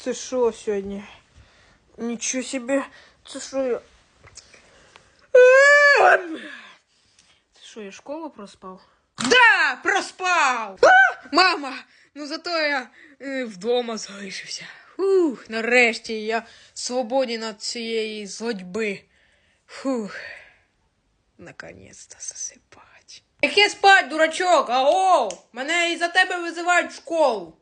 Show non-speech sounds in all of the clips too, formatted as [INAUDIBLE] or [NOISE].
Це що сьогодні? Нічого собі. Це що я. Це що, я школу проспав? Да, проспав! А, мама! Ну зато я е, вдома залишився. Фух, нарешті я свободен від цієї злодьби. Фух. Наконец-то засипать. Яке спать, дурачок? Ао! Мене із-за тебе визивають в школу.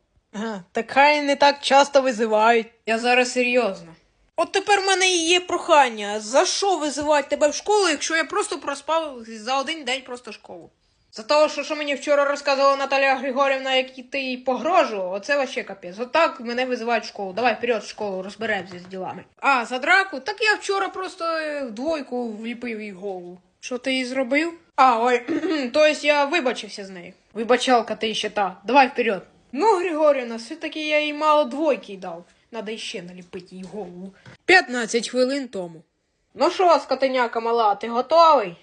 Так хай не так часто визивають. Я зараз серйозно. От тепер в мене і є прохання. За що визивати тебе в школу, якщо я просто проспав за один день просто школу? За того, що, що мені вчора розказувала Наталя Григорівна, як ти їй погрожував, оце вообще капець. Отак мене визивають в школу. Давай вперед в школу, розберемося з ділами. А, за драку? Так я вчора просто е, двойку вліпив їй голову. Що ти їй зробив? А, ой, [CLEARS THROAT] то есть я вибачився з нею. Вибачалка ти ще та. Давай вперед. Ну, Григорівна, все-таки я їй мало двойки дав. Надо іще наліпити їй голову. 15 хвилин тому. Ну що, скотиняка мала, ти готовий?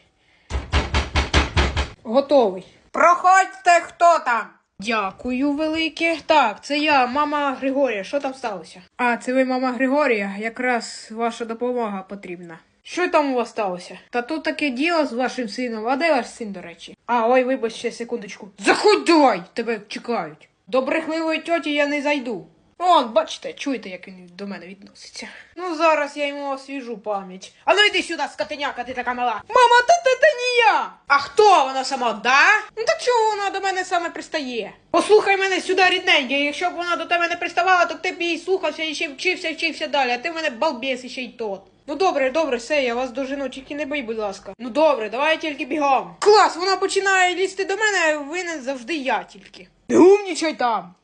Готовий. Проходьте, хто там. Дякую, велике. Так, це я, мама Григорія. Що там сталося? А, це ви, мама Григорія. Якраз ваша допомога потрібна. Що там у вас сталося? Та тут таке діло з вашим сином. А де ваш син, до речі? А, ой, вибач ще секундочку. Заходь давай! Тебе чекають. До брехливої тьоті я не зайду. Он, бачите, чуєте, як він до мене відноситься. Ну, зараз я йому освіжу пам'ять. А ну йди сюди, скотиняка, ти така мала. Мама, та та, та не я. А хто вона сама, да? Ну чого вона саме пристає? Послухай мене сюди, рідненьке. Якщо б вона до тебе не приставала, то ти б її слухався і ще вчився, вчився далі, а ти в мене балбес ще й тот. Ну добре, добре, все, я вас дожену, тільки не бий, будь ласка. Ну добре, давай тільки бігом. Клас, вона починає лізти до мене, винен завжди я тільки. Не умнічай там.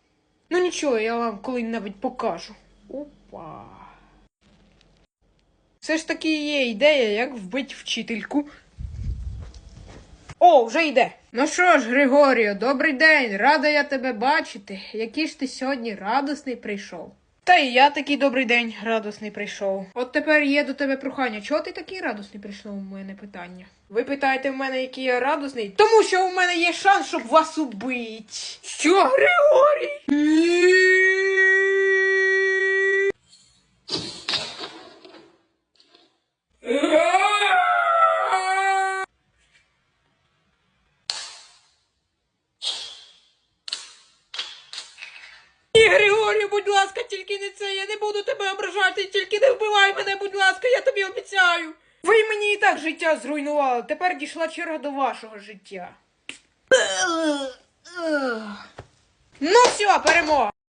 Ну нічого, я вам коли-небудь покажу. Опа. Все ж таки є ідея, як вбити вчительку. О, вже йде. Ну що ж, Григорію, добрий день. Рада я тебе бачити. Який ж ти сьогодні радісний прийшов. Та і я такий добрий день, радісний прийшов. От тепер є до тебе прохання. Чого ти такий радісний прийшов у мене питання? Ви питаєте в мене, який я радісний? Тому що у мене є шанс, щоб вас убити. Що, Григорій? Ні, Григорію, будь ласка, тільки не це. Я не буду тебе ображати, тільки не вбивай мене, будь ласка, я тобі обіцяю. Ви мені і так життя зруйнували. Тепер дійшла черга до вашого життя. Ну все, перемога.